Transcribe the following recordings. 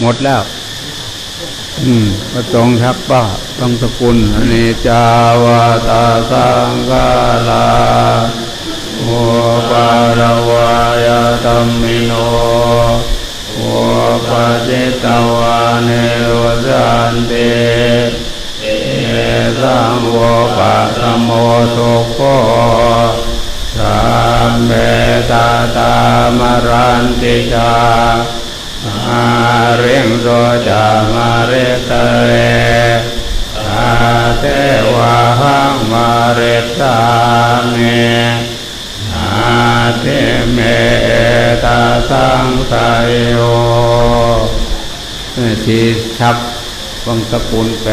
หมดแล้ว อืมประสงทักป้าต้องสกุลเนจาวาตาสังกาลาโอปารวายตัมมิโนโอปะเจตวาเนวสันเตเอสังโวปะสมโมสุโคสัมเมตตามรันติจา มาเรียงโรจามาเรตเรตาเทวะหังมาเรตาเมอาเทเมตาสังสายโยทีชับวังสกุลแปร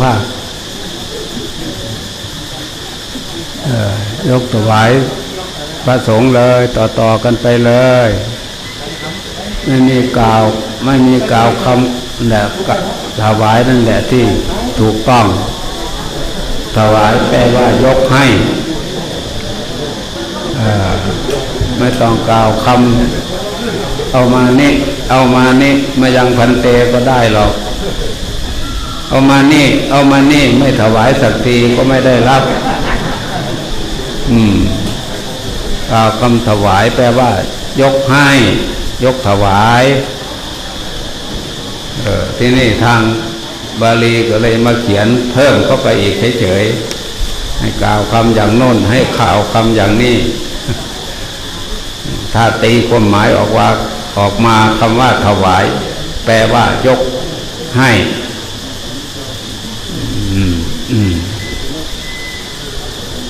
ภาพเอ่อยกถวายพระสงฆ์เลยต่อๆกันไปเลย ไม่มีกล่าวไม่มีกล่าวคำแหละถวายนั่นแหละที่ถูกต้อง ถวายแปลว่ายกให้ไม่ต้องกล่าวคำเอามานี่ เอามานี่มายังพันเตก็ได้หรอก เอามานี่ เอามานี่ไม่ถวายสักทีก็ไม่ได้รับ อืมกล่าวคำถวายแปลว่า ยกให้ ยกถวายเออที่นี่ทางบาลีก็เลยมาเขียนเพิ่มเข้าไปอีกเฉยๆให้กล่าวคำอย่างโน้น ให้ข่าวคำอย่างนี้ ถ้าตีความหมายออกว่า ออกมาคำว่าถวาย แปลว่ายกให้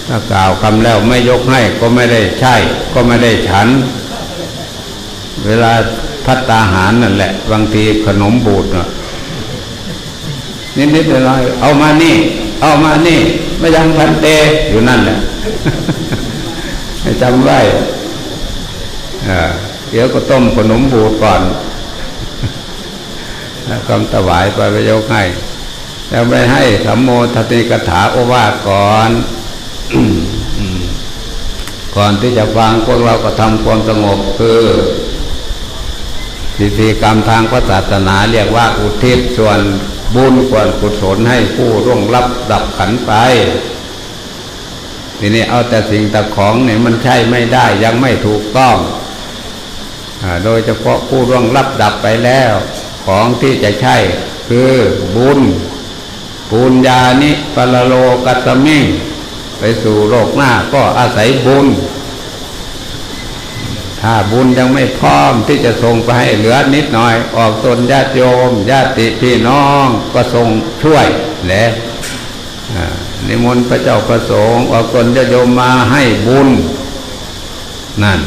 ถ้ากล่าวคำแล้วไม่ยกให้ก็ไม่ได้ใช่ ก็ไม่ได้ฉัน เวลาพัตตาหารนั่นแหละ บางทีขนมบูดน่ะนิดๆอะไรเอามานี่ เอามานี่ ไม่ยังพันเตอยู่นั่นแหละจำไว้อ่า เดี๋ยวก็ต้มขนมบูดก่อนแล้วคำถวายไปไปยกให้ แล้วไปให้สัมโมทติกถาโอวาก่อน ก่อนที่จะฟังพวกเราก็ทำความสงบคือพิธีกรรมทางพระศาสนาเรียกว่าอุทิศส่วนบุญส่วนกุศลให้ผู้ร่วงรับดับขันไป ทีนี้เอาแต่สิ่งแต่ของเนี่ยมันใช่ไม่ได้ยังไม่ถูกต้อง โดยเฉพาะผู้ร่วงรับดับไปแล้ว ของที่จะใช่คือบุญปุญญานิปรโลกัสมิงไปสู่โลกหน้าก็อาศัยบุญ ถ้าบุญยังไม่พร้อมที่จะส่งไปให้เหลือนิดหน่อย ออกตนญาติโยม ญาติพี่น้องก็ส่งช่วยแหละอ่านิมนต์พระเจ้าประสงค์ออกตนญาติโยมมาให้บุญ นั่น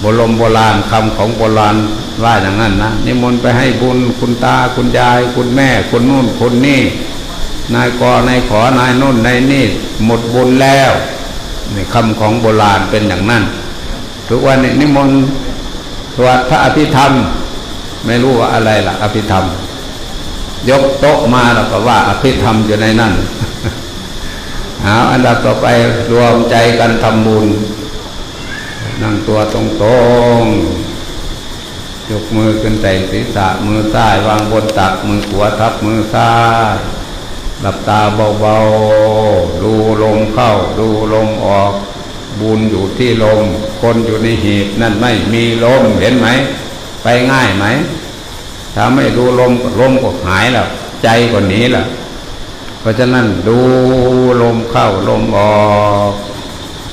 โบรมโบราณคำของโบราณว่าอย่างนั้นนะนิมนต์ไปให้บุญคุณตาคุณยาย คุณแม่คุณนู่นคุณนี่ นายกนายขอนายนู่นนายนี่หมดบุญแล้วนี่คำของโบราณเป็นอย่างนั้น ทุกวันนี้นิมนต์สวดพระอภิธรรม ไม่รู้ว่าอะไรล่ะ อภิธรรม ยกโต๊ะมาแล้วก็ว่าอภิธรรมอยู่ในนั้นเอาอันดับต่อไปรวมใจกันทำบุญ นั่งตัวตรงๆยกมือขึ้นใส่ศีรษะมือซ้ายวางบนตักมือขวาทับมือซ้ายหลับตาเบาๆ ดูลมเข้า ดูลมออก บุญอยู่ที่ลม คนอยู่ในหีบนั่นไม่มีลมเห็นไหม ไปง่ายไหม ถ้าไม่ดูลมลมก็หายแล้วใจก็หนีแล้วเพราะฉะนั้นดูลมเข้าลมออก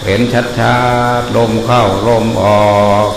เห็นชัดๆลมเข้าลมออก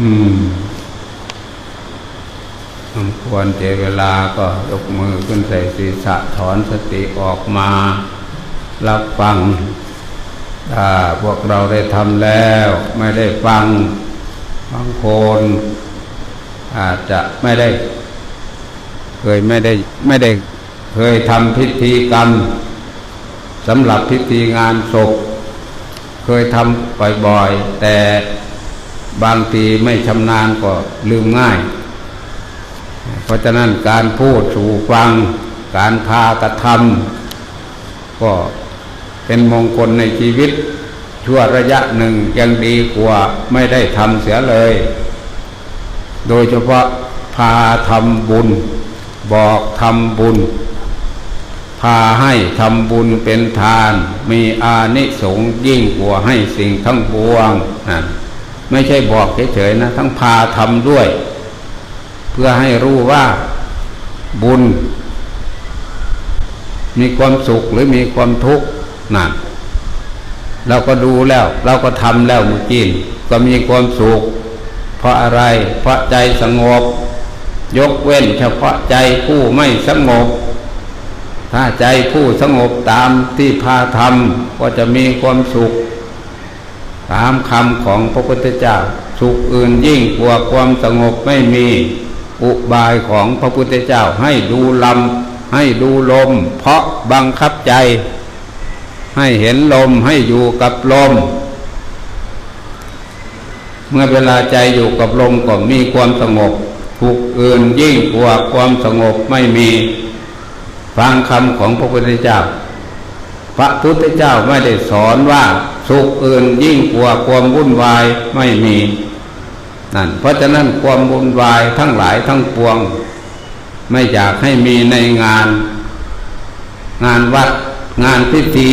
อืมสมควรเจเวลาก็ยกมือขึ้นใส่ศีรษะถอนสติออกมา รับฟัง ถ้าพวกเราได้ทำแล้ว ไม่ได้ฟังบางคนอาจจะไม่ได้ เคยไม่ได้ไม่ได้เคยทำพิธีกรรมสำหรับพิธีงานศพ เคยทำบ่อยๆแต่ บางทีไม่ชำนาญก็ลืมง่าย เพราะฉะนั้นการพูดสู่ฟัง การพากระทำก็เป็นมงคลในชีวิต ชั่วระยะหนึ่งยังดีกว่าไม่ได้ทำเสียเลย โดยเฉพาะพาทำบุญ บอกทำบุญ พาให้ทำบุญเป็นทาน มีอานิสงส์ยิ่งกว่าให้สิ่งทั้งปวงนั่น ไม่ใช่บอกเฉยๆนะทั้งพาทำด้วย เพื่อให้รู้ว่าบุญ มีความสุขหรือมีความทุกข์นั่นเราก็ดูแล้ว เราก็ทำแล้วเมื่อกี้ก็มีความสุข เพราะอะไร เพราะใจสงบ ยกเว้นเฉพาะใจผู้ไม่สงบ ถ้าใจผู้สงบตามที่พาทำก็จะมีความสุข ตามคำของพระพุทธเจ้า สุขอื่นยิ่งกว่าความสงบไม่มี อุบายของพระพุทธเจ้าให้ดูลำให้ดูลม เพราะบังคับใจ ให้เห็นลมให้อยู่กับลม เมื่อเวลาใจอยู่กับลมก็มีความสงบทุกอื่นยิ่งกว่าความสงบไม่มีฟังคำของพระพุทธเจ้า พระพุทธเจ้าไม่ได้สอนว่า สุขอื่นยิ่งกว่าความวุ่นวายไม่มีนั่นเพราะฉะนั้นความวุ่นวายทั้งหลายทั้งปวง ไม่อยากให้มีในงาน งานวัดงานพิธี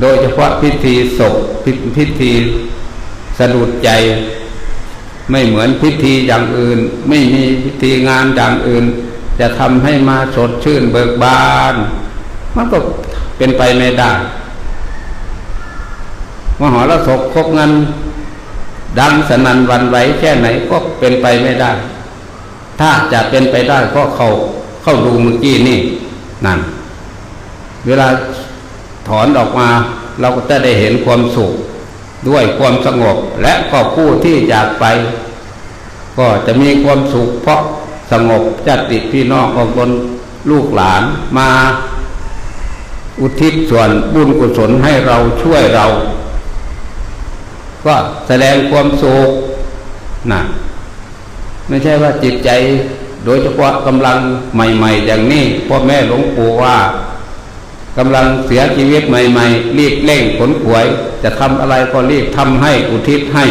โดยเฉพาะพิธีศพพิพิธีสะดุดใจ ไม่เหมือนพิธีอย่างอื่น ไม่มีพิธีงานอย่างอื่น จะทำให้มาสดชื่นเบิกบาน มันก็เป็นไปไม่ได้ มหรสพครบเงิน ดังสนันวันไหวแค่ไหนก็เป็นไปไม่ได้ ถ้าจะเป็นไปได้ก็เข้าเข้าดูเมื่อกี้นี่นั่น เวลาถอนออกมา เราก็จะได้เห็นความสุข ด้วยความสงบและก็ผู้ที่จากไป ก็จะมีความสุข เพราะสงบจัติพี่น้องของตนลูกหลานมาอุทิศส่วนบุญกุศลให้เราช่วยเรา ก็แสดงความสุขนะไม่ใช่ว่าจิตใจโดยเฉพาะกำลังใหม่ ๆ อย่างนี้พ่อแม่หลวงปู่ว่ากำลังเสียชีวิตใหม่ ๆ รีบเร่งขนขวย จะทำอะไรก็รีบทำให้อุทิศให้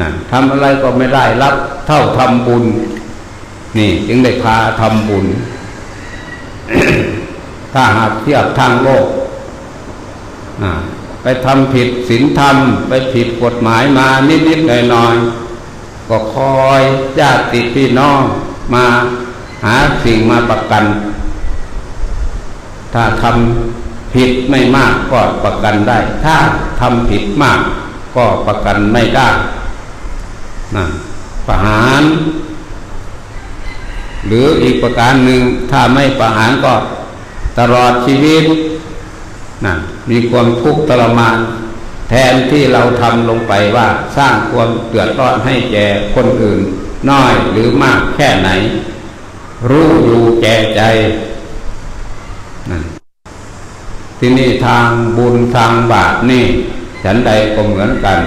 นะทำอะไรก็ไม่ได้รับ เท่าทำบุญ นี่ จึงได้พาทำบุญ ถ้าหากเทียบทางโลก ไปทำผิดศีลธรรม ไปผิดกฎหมายมานิดๆหน่อยๆก็คอยญาติพี่น้องมาหาสิ่งมาประกัน ถ้าทำผิดไม่มากก็ประกันได้ ถ้าทำผิดมากก็ประกันไม่ได้นะประหาร หรืออีกประการหนึ่งถ้าไม่ประหารก็ตลอดชีวิตนะ มีความทุกข์ทรมาน แทนที่เราทำลงไปว่าสร้างความเดือดร้อนให้แก่คนอื่น น้อยหรือมากแค่ไหน รู้อยู่แก่ใจที่นี่ทางบุญทางบาปนี่ ฉันใดก็เหมือนกัน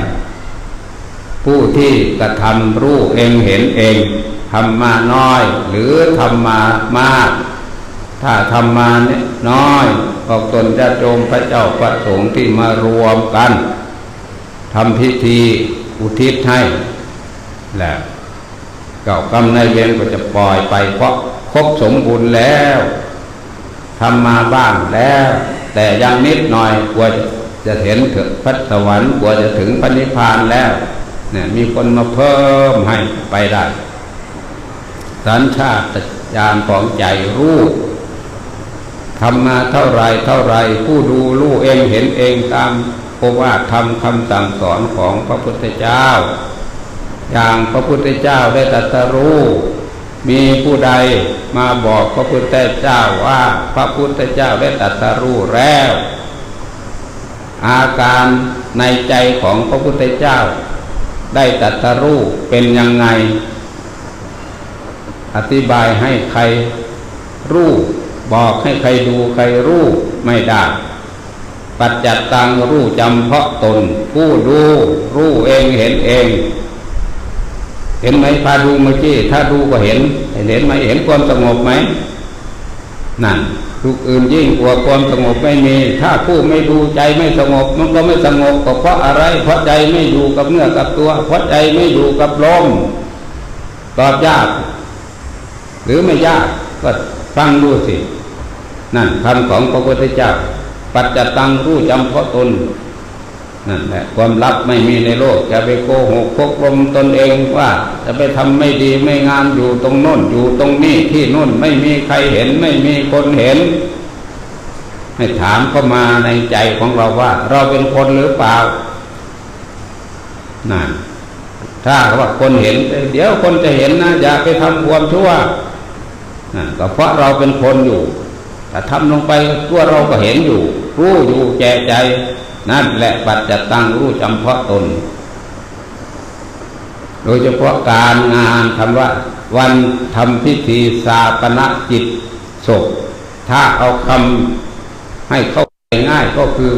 ผู้ที่กระทำรู้เองเห็นเองทำมาน้อยหรือทำมามาก ถ้าทำมาเนี่ยน้อยออกตนจะโจมพระเจ้าพระสงฆ์ที่มารวมกันทำพิธีอุทิศให้แหละเก่ากรรมในเวรก็จะปล่อยไปเพราะครบสมบูรณ์แล้วทำมาบ้างแล้ว แต่ยังนิดหน่อยกลัวจะเห็นถึงพัสวรรค์กลัวจะถึงพระนิพพานแล้วเนี่ยมีคนมาเพิ่มให้ไปได้สัญชาตญาณของใจรู้ ทำมาเท่าไรเท่าไรผู้ดูรู้เองเห็นเองตามโอวาทธรรมคำสั่งสอนของพระพุทธเจ้า อย่างพระพุทธเจ้าได้ตรัสรู้ มีผู้ใดมาบอกพระพุทธเจ้าว่าพระพุทธเจ้าได้ตรัสรู้แล้ว อาการในใจของพระพุทธเจ้า ได้ตรัสรู้เป็นยังไง อธิบายให้ใครรู้ บอกให้ใครดูใครรู้ไม่ได้ ปัจจัตตังรู้จำเพาะตน ผู้ดูรู้เองเห็นเอง เห็นไหมพาดูเมื่อกี้ถ้าดูก็เห็น เห็นไหมเห็นความสงบไหมนั่นทุกอื่นยิ่งกว่าความสงบไม่มี ถ้าผู้ไม่ดูใจไม่สงบ มันก็ไม่สงบก็เพราะอะไร เพราะใจไม่อยู่กับเนื้อกับตัว เพราะใจไม่อยู่กับลมตอบยาก หรือไม่ยากก็ฟังดูสิ นั่นคำของพระพุทธเจ้า ปัจจตังรู้จำเพาะตนนั่นแหละความลับไม่มีในโลกจะไปโกหกพกลมตนเองว่า จะไปทำไม่ดีไม่งามอยู่ตรงโน้นอยู่ตรงนี้ที่โน้นไม่มีใครเห็นไม่มีคนเห็น ให้ถามเข้ามาในใจของเราว่า เราเป็นคนหรือเปล่านั่นถ้าว่าคนเห็น เดี๋ยวคนจะเห็นนะอย่าไปทำความชั่วนั่นก็เพราะเราเป็นคนอยู่ แต่ทำลงไปตัวเราก็เห็นอยู่ รู้อยู่แก่ใจ นั่นแหละปัจจตังรู้จำเพาะตน โดยเฉพาะการงานคำว่า วันทำพิธีสาปนจิตศพถ้าเอาคำให้เข้าใจง่ายก็คือ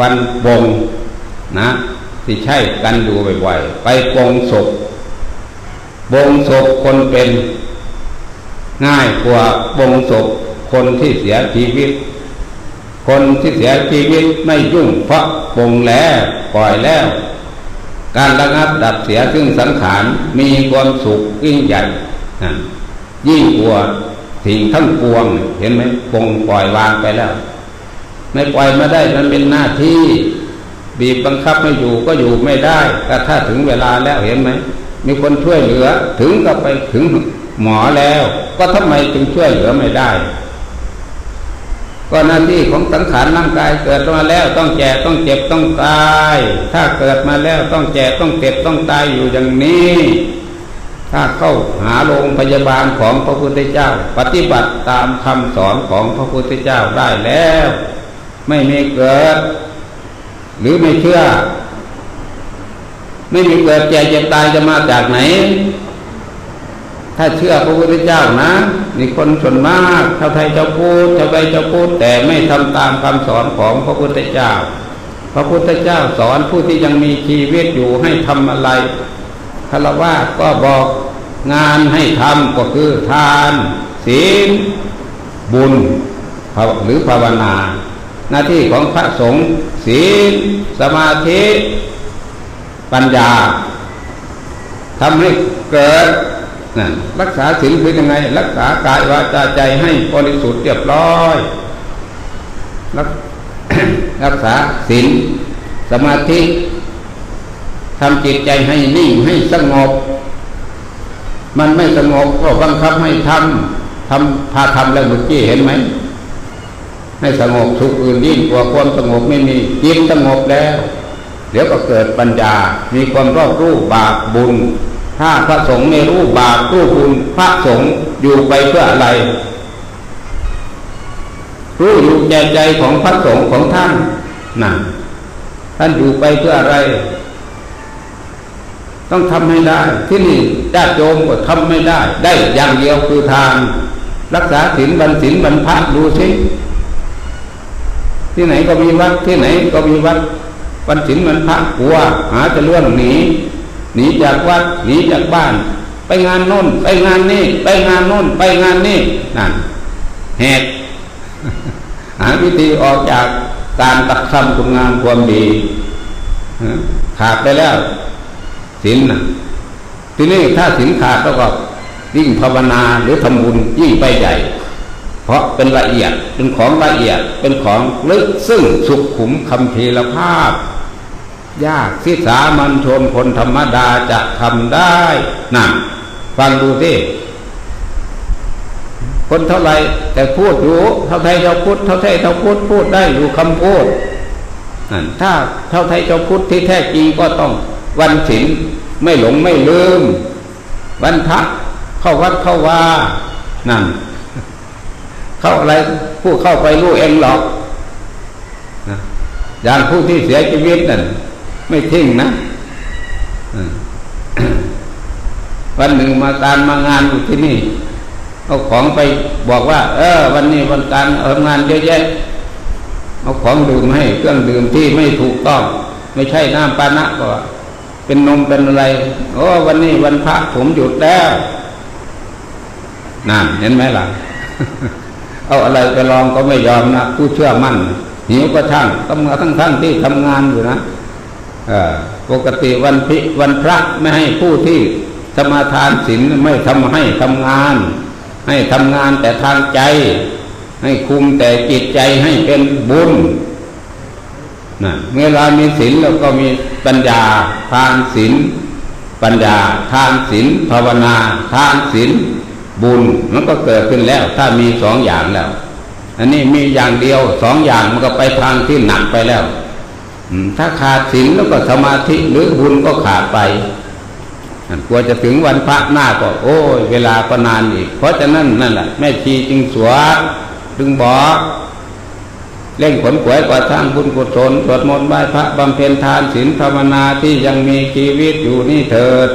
วันบงนะที่ใช่กันดูบ่อยๆไปบงศพบงศพคนเป็นง่ายกว่าบงศพ คนที่เสียชีวิต คนที่เสียชีวิตไม่ยุ่งเพราะปงแล้วปล่อยแล้ว การระงับดับเสียซึ่งสังขารมีความสุขยิ่งใหญ่ยิ่งกว่าสิ่งทั้งปวง เห็นไหมปงปล่อยวางไปแล้ว ไม่ปล่อยมาได้มันเป็นหน้าที่บีบบังคับไม่อยู่ก็อยู่ไม่ได้แต่ถ้าถึงเวลาแล้วเห็นไหม มีคนช่วยเหลือ ถึงก็ไปถึงหมอแล้ว ก็ทำไมถึงช่วยเหลือไม่ได้ ก็หน้าที่ของสังขารร่างกายเกิดมาแล้วต้องแก่ต้องเจ็บต้องตาย ถ้าเกิดมาแล้วต้องแก่ต้องเจ็บต้องตายอยู่อย่างนี้ ถ้าเข้าหาโรงพยาบาลของพระพุทธเจ้า ปฏิบัติตามคำสอนของพระพุทธเจ้าได้แล้ว ไม่มีเกิด หรือไม่เชื่อ ไม่มีเกิดแก่เจ็บตายจะมาจากไหน ถ้าเชื่อพระพุทธเจ้านะมีคนส่วนมากชาวไทยจ้าพูดชาวใบเจ้าพูดแต่ไม่ทำตามคำสอนของพระพุทธเจ้า พระพุทธเจ้าสอนผู้ที่ยังมีชีวิตอยู่ให้ทำอะไรคารวะก็บอกงานให้ทำก็คือทาน ศีล บุญหรือภาวนา หน้าที่ของพระสงฆ์ศีล สมาธิ ปัญญาทำให้เกิด รักษาศีลคือยังไง รักษากายวาจาใจให้บริสุทธิ์เรียบร้อย รักรักษาศีลสมาธิทำจิตใจให้นิ่งให้สงบ มันไม่สงบก็บังคับให้ทำทำพาทำแล้วเมื่อกี้เห็นไหมให้สงบทุกอื่นยิ่งกว่าความสงบไม่มีจิตสงบแล้ว เดี๋ยวก็เกิดปัญญา มีความรอบรู้บาปบุญ ถ้าพระสงฆ์ไม่รู้บาปรู้บุญพระสงฆ์อยู่ไปเพื่ออะไร รู้อยู่ใจใจของพระสงฆ์ของท่านนั่นท่านอยู่ไปเพื่ออะไร ต้องทำให้ได้ ที่นี่ญาติโยมก็ทำไม่ได้ ได้อย่างเดียวคือทานรักษาศีลบันศีลบันพะดูสิที่ไหนก็มีวัดที่ไหนก็มีวัดบันศีลบันพะกลัวหาจะเลื่อนหนี หนีจากวัดหนีจากบ้าน ไปงานน้น ไปงานนี้ไปงานน้น ไปงานนี้นั่นแหกหาวิธีออกจากการตักทำคุณงามความดีขาดไปแล้วศีลนะทีนี้ถ้าศีลขาดแล้วก็ยิ่งภาวนาหรือทำบุญยิ่งไปใหญ่ เพราะเป็นละเอียดเป็นของละเอียดเป็นของลึกซึ่งสุขขุมคำพีละภาพ ยากที่สามัญชนคนธรรมดาจะทำได้นั่นฟังดูสิคนเท่าไรแต่พูดอยู่เท่าไทยเจ้าพุทธเท่าไทยเจ้าพุทธพูดได้อยู่คำพูดนั่นถ้าเท่าไทยเจ้าพุทธที่แท้จริงก็ต้องวันศีลไม่หลงไม่ลืม วันพระเข้าวัดเข้าว่านั่นเข้าอะไรผู้เข้าไปรู้เองหรอกนะอย่างผู้ที่เสียชีวิตนั่น ไม่เทิ้งนะวันหนึ่งมาการมางานอยู่ที่นี่ เอาของไปบอกว่า เออ วันนี้วันการเอางานเยอะแยะเอาของดื่มให้เครื่องดื่มที่ไม่ถูกต้อง ไม่ใช่น้ำปานะก็ เป็นนมเป็นอะไรโอ้วันนี้วันพระผมหยุดแล้วนั่นเห็นไหมล่ะ เอาอะไรไปลองก็ไม่ยอมนะผู้เชื่อมั่นหิวก็ช่างต้องมาทั้งทั้งที่ทำงานอยู่นะ ปกติวันพิวันพระไม่ให้ผู้ที่สมาทานศีลไม่ทำให้ทำงาน ให้ทำงานแต่ทางใจ ให้คุมแต่จิตใจให้เป็นบุญนะเวลามีศีลแล้วก็มีปัญญาทานศีลปัญญาทานศีลภาวนาทานศีลบุญมันก็เกิดขึ้นแล้ว ถ้ามีสองอย่างแล้ว อันนี้มีอย่างเดียวสองอย่างมันก็ไปทางที่หนักไปแล้ว ถ้าขาดศีลแล้วก็สมาธิหรือบุญก็ขาดไปกลัวจะถึงวันพระหน้าก็ โอ้ยเวลาก็นานอีก เพราะฉะนั้นนั่นแหละแม่ชีจึงสวดจึงบอกเร่งผลขวยกว่าสร้างบุญกุศลสวดมนต์ไหว้พระบำเพ็ญทานศีลภาวนาที่ยังมีชีวิตอยู่นี่เถิด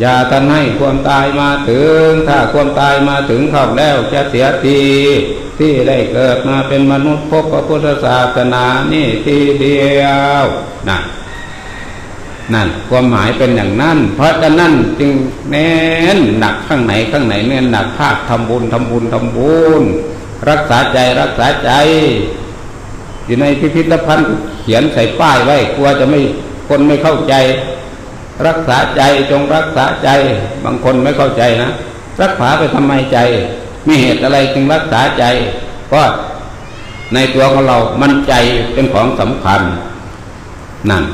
อย่าทันให้ความตายมาถึง ถ้าความตายมาถึงเข้าแล้วจะเสียที ที่ได้เกิดมาเป็นมนุษย์พบพระพุทธศาสนานี่ทีเดียวนะนั่นความหมายเป็นอย่างนั้น เพราะฉะนั้นจึงเน้นหนักข้างไหนข้างไหนเน้นหนักภาคทำบุญทำบุญทำบุญรักษาใจรักษาใจอยู่ในพิพิธภัณฑ์เขียนใส่ป้ายไว้กลัวจะไม่คนไม่เข้าใจ รักษาใจจงรักษาใจ บางคนไม่เข้าใจนะ รักษาไปทำไมใจ มีเหตุอะไรจึงรักษาใจ ก็ในตัวของเรามันใจเป็นของสำคัญนั่น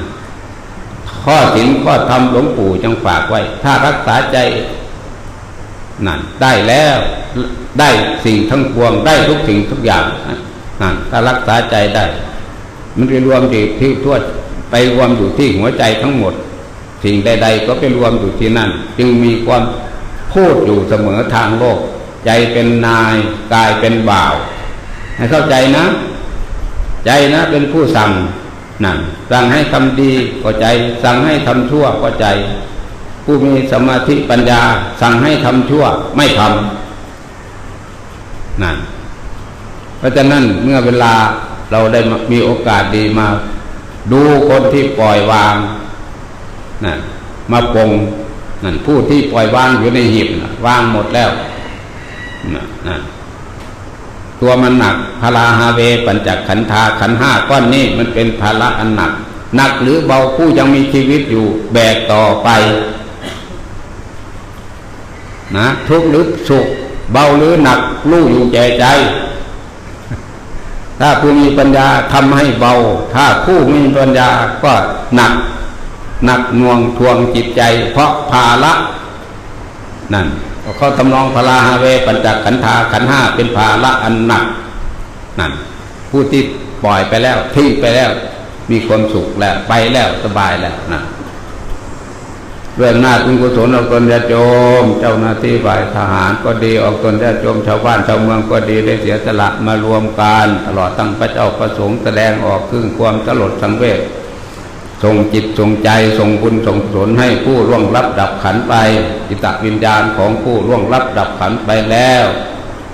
ข้อศีลข้อธรรมหลวงปู่จังฝากไว้ ถ้ารักษาใจนั่นได้แล้วได้สิ่งทั้งปวงได้ทุกสิ่งทุกอย่างนั่นถ้ารักษาใจได้ มันไปรวมอยู่ที่ทั่วไปรวมอยู่ที่หัวใจทั้งหมด สิ่งใด ๆ ก็ไปรวมอยู่ที่นั่น จึงมีความพูดอยู่เสมอทางโลก ใจเป็นนาย กายเป็นบ่าว ให้เข้าใจนะ ใจนะเป็นผู้สั่งนั่นสั่งให้ทำดีก็ใจ สั่งให้ทำชั่วก็ใจ ผู้มีสมาธิปัญญา สั่งให้ทำชั่วไม่ทำนั่นเพราะฉะนั้นเมื่อเวลาเราได้มีโอกาสดีมา ดูคนที่ปล่อยวางนั่นมาปงนั่นผู้ที่ปล่อยวางอยู่ในหีบนะวางหมดแล้ว ตัวมันหนักพาราฮาเวปัญจขันธาขันห้าก้อนนี้มันเป็นภาระอันหนัก หนักหรือเบาผู้ยังมีชีวิตอยู่แบกต่อไป นะทุกข์หรือสุขเบาหรือหนักรู้อยู่แก่ใจ ถ้าผู้มีปัญญาทำให้เบา ถ้าผู้มีปัญญาก็หนัก หนักน่วงทวงจิตใจ เพราะภาระนั่น เขาทำนองพลาฮาเว ปัญจขันธาขันห้าเป็นภาระอันหนักนั่นผู้ที่ปล่อยไปแล้วทิ้งไปแล้ว มีความสุขแล้วไปแล้วสบายแล้วนะเรื่องหน้าคุณกุศลออกตนญาโจม เจ้าหน้าที่ฝ่ายทหารก็ดีออกตนญาโจมชาวบ้านชาวเมืองก็ดีได้เสียสละมารวมกันตลอดทั้งพระเจ้าประสงค์แสดงออกขึ้นความสลดสังเวช ส่งจิตส่งใจส่งบุญส่งสนให้ผู้ร่วงรับดับขันไปจิตวิญญาณของผู้ร่วงรับดับขันไปแล้ว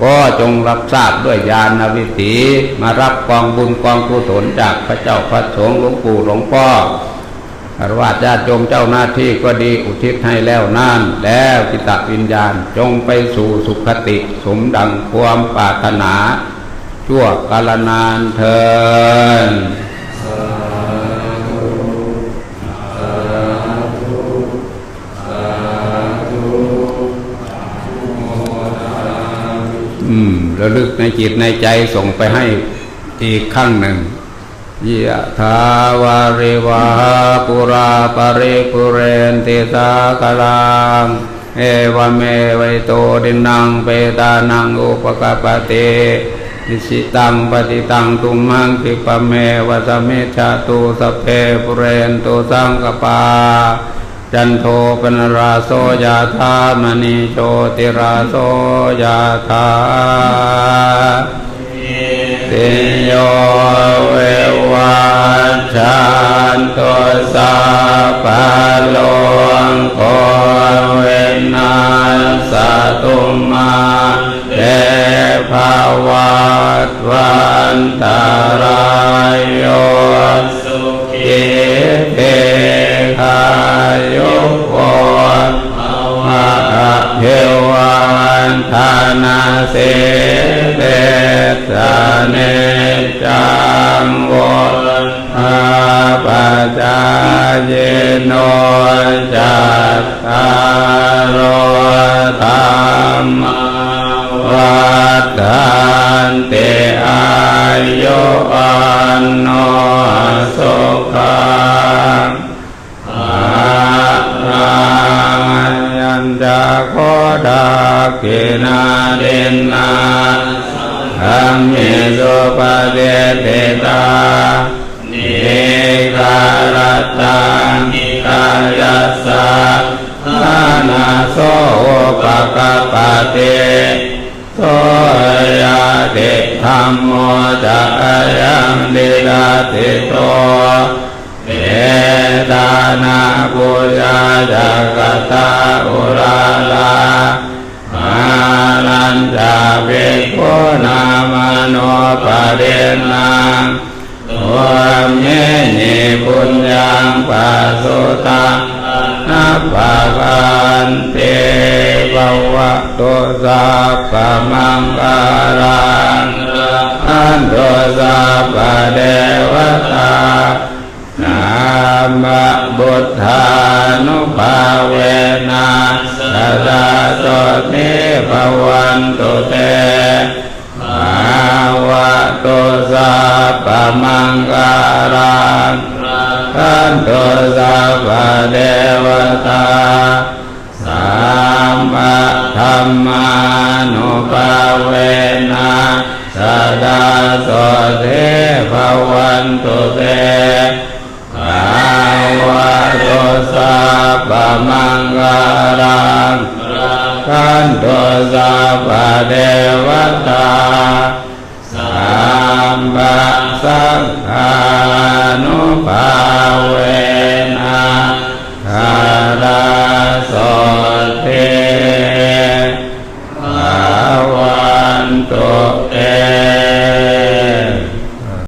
ก็จงรับทราบด้วยญาณวิถีมารับกองบุญกองกุศลจากพระเจ้าพระสงฆ์หลวงปู่หลวงพ่ออรวาญาติโยมเจ้าหน้าที่ก็ดีอุทิศให้แล้วนั่นแล้วจิตวิญญาณจงไปสู่สุขติสมดังความปรารถนา ชั่วกาลนานเทิน อืมระลึกในจิตในใจส่งไปให้อีกขั้งหนึ่งยะทาวาริวาปุราปริปุเรนติสากลังเอวเมวัยโตดินังเปตานังอุปกปตินิสิตังปฏิตังตุมังคิปเมวัสเมชาตุสเพปุเรนตุสังกปา จันโทปนราโสยาธามณีโชติราโสยาธาติโยเววันชันตุสาปาโลงโคเวนัสตุมาเตภาวัตวันตารายโยสุขีเท นาเสเตสเนจังวอาปัจจายโนจัตตารโอธรรมวัฏานเตอายุวันโนสุขังยั นจะโคดากินาเดนนาธรรมิสุปเดเตตานิกาลตังนิกายัสสะนานาโสปะกะปะเตโสยาเตธรรมโมจะยังเดลาเตโต เอตานาปุญาจักตาอุราลามาลันจาเวโกนามโนปะเดนังตความเยนิปุญญังปัสสุตังนับปะกันเตภวะโตสัพพมังการังอันโตสัพพเดวตา นามบุทธานุภาเวนะสดาโสติภวันตุเตภาวะตุสัพพมังการังขันตุสัพพเดวตาสัมมาธรรมานุภาเวนะสดาโสติภวันตุเต วะโตสัปพมังคารังขันโตสัปพเดวตาสามบะสังขานุภาเวนะคาราสเทภาวันโตเต